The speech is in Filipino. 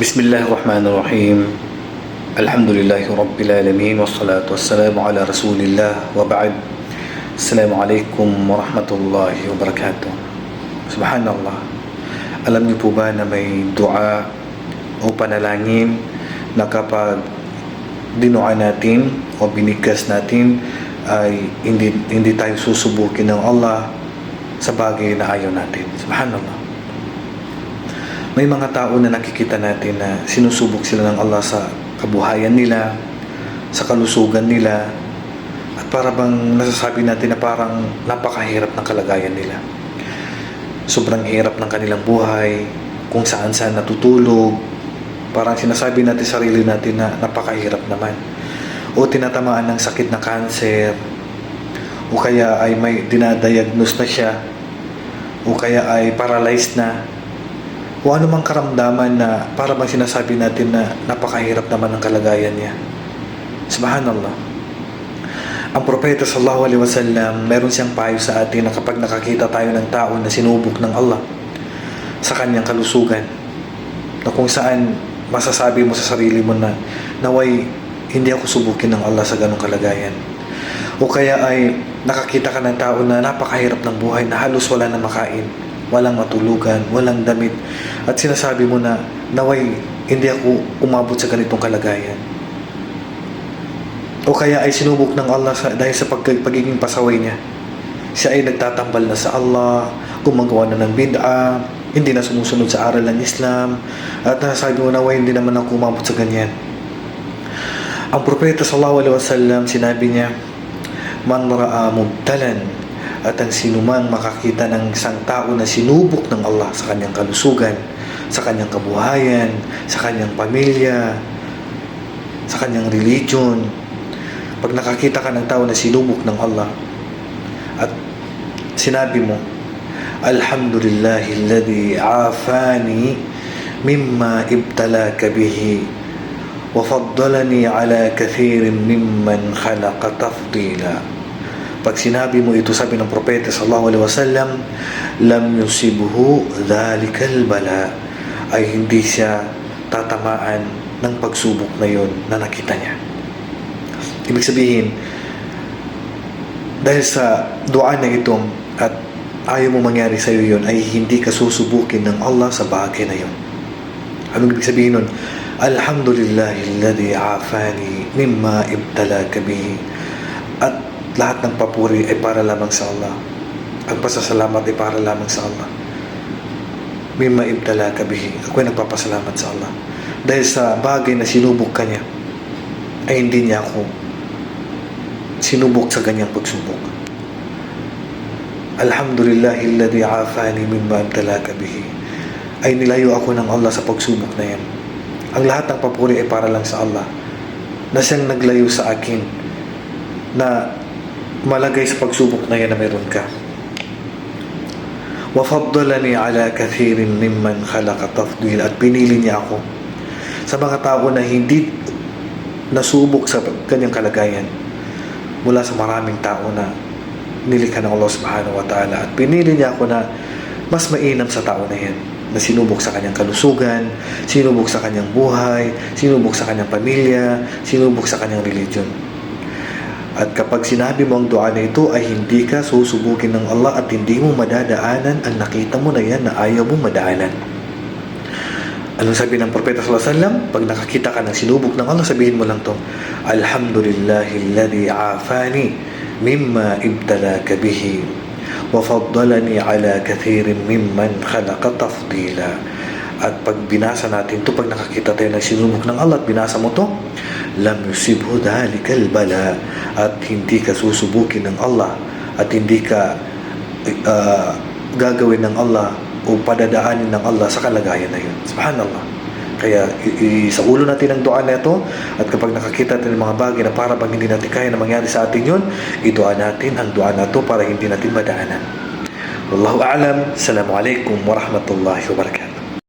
بسم الله الرحمن الرحيم الحمد لله رب العالمين والصلاة والسلام على رسول الله وبعد السلام عليكم ورحمة الله وبركاته سبحان الله alam niyo po ba na may dua o panalangin na kapag dinua natin o binigkas natin ay hindi, hindi tayo susubukin ng Allah sa bagay na ayaw natin. Subhanallah. May mga tao na nakikita natin na sinusubok sila ng Allah sa kabuhayan nila, sa kalusugan nila, at para bang nasasabi natin na parang napakahirap ng kalagayan nila. Sobrang hirap ng kanilang buhay, kung saan saan natutulog, parang sinasabi natin sa sarili natin na napakahirap naman. O tinatamaan ng sakit na cancer, o kaya ay may dinadiagnose na siya, o kaya ay paralyzed na, o anumang karamdaman na para bang sinasabi natin na napakahirap naman ang kalagayan niya. Subhanallah. Ang propeta sallallahu alaihi wasallam, meron siyang payo sa atin na kapag nakakita tayo ng tao na sinubok ng Allah sa kanyang kalusugan, na kung saan masasabi mo sa sarili mo na naway hindi ako subukin ng Allah sa ganong kalagayan. O kaya ay nakakita ka ng tao na napakahirap ng buhay na halos wala na makain, walang matulugan, walang damit at sinasabi mo na naway hindi ako umabot sa ganitong kalagayan. O kaya ay sinubok ng Allah sa, dahil sa pag, pagiging pasaway niya. Siya ay nagtatambal na sa Allah, gumagawa na ng bid'a, hindi na sumusunod sa aral ng Islam, at nasasabi mo na, "Why, hindi naman ako umabot sa ganyan." Ang propeta sallallahu alaihi wasallam sinabi niya, "Man ra'a mubtalan" at ang sinumang makakita ng isang tao na sinubok ng Allah sa kanyang kalusugan, sa kanyang kabuhayan, sa kanyang pamilya, sa kanyang religion, pag nakakita ka ng tao na sinubok ng Allah at sinabi mo, Alhamdulillahi alladhi afani mimma ibtalaka bihi faddalani ala kathirin mimman khalaqa tafdila. Pag sinabi mo ito, sabi ng propeta sallallahu alaihi wasallam, lam yusibuhu dhalikal bala ay hindi siya tatamaan ng pagsubok na yon na nakita niya. Ibig sabihin, dahil sa dua na ito at ayaw mo mangyari sa iyo yun, ay hindi ka susubukin ng Allah sa bagay na yun. Anong ibig sabihin nun? Alhamdulillahi alladhi afani mimma ibtalaka bihi. At lahat ng papuri ay para lamang sa Allah. Ang pasasalamat ay para lamang sa Allah. Mimma ibtalaka bihi. Ako ay nagpapasalamat sa Allah. Dahil sa bagay na sinubok ka niya, ay hindi niya ako sinubok sa ganyang pagsubok. Alhamdulillahi alladhi afani mimma ibtalaka bihi. Ay nilayo ako ng Allah sa pagsubok na yan. Ang lahat ng papuri ay para lang sa Allah. Na siyang naglayo sa akin na malagay sa pagsubok na yan na meron ka. وَفَضَّلَنِي عَلَى كَثِيرٍ مِمَّنْ خَلَقَ تَفْضِيلًا At pinili niya ako sa mga tao na hindi nasubok sa kanyang kalagayan mula sa maraming tao na nilikha ng Allah subhanahu wa ta'ala at pinili niya ako na mas mainam sa tao na yan na sinubok sa kanyang kalusugan, sinubok sa kanyang buhay, sinubok sa kanyang pamilya, sinubok sa kanyang religion. At kapag sinabi mo ang dua na ito ay hindi ka susubukin ng Allah at hindi mo madadaanan ang nakita mo na yan na ayaw mo madaanan. Anong sabi ng Propeta sallallahu alaihi wasallam? Pag nakakita ka ng sinubok ng Allah, sabihin mo lang to, Alhamdulillahilladzi afani mimma ibtalaka bihi wa faddalani ala kathirin mimman khalaqa tafdila. At pag binasa natin to, pag nakakita tayo ng sinubok ng Allah at binasa mo to, lam yusibhu dhalikal bala at hindi ka susubukin ng Allah at hindi ka uh, gagawin ng Allah o padadaanin ng Allah sa kalagayan na yun. Subhanallah. Kaya sa ulo natin ang dua na ito at kapag nakakita natin ng mga bagay na para bang hindi natin kaya na mangyari sa atin yun, idua natin ang dua na ito para hindi natin madaanan. Wallahu a'lam. Assalamualaikum warahmatullahi wabarakatuh.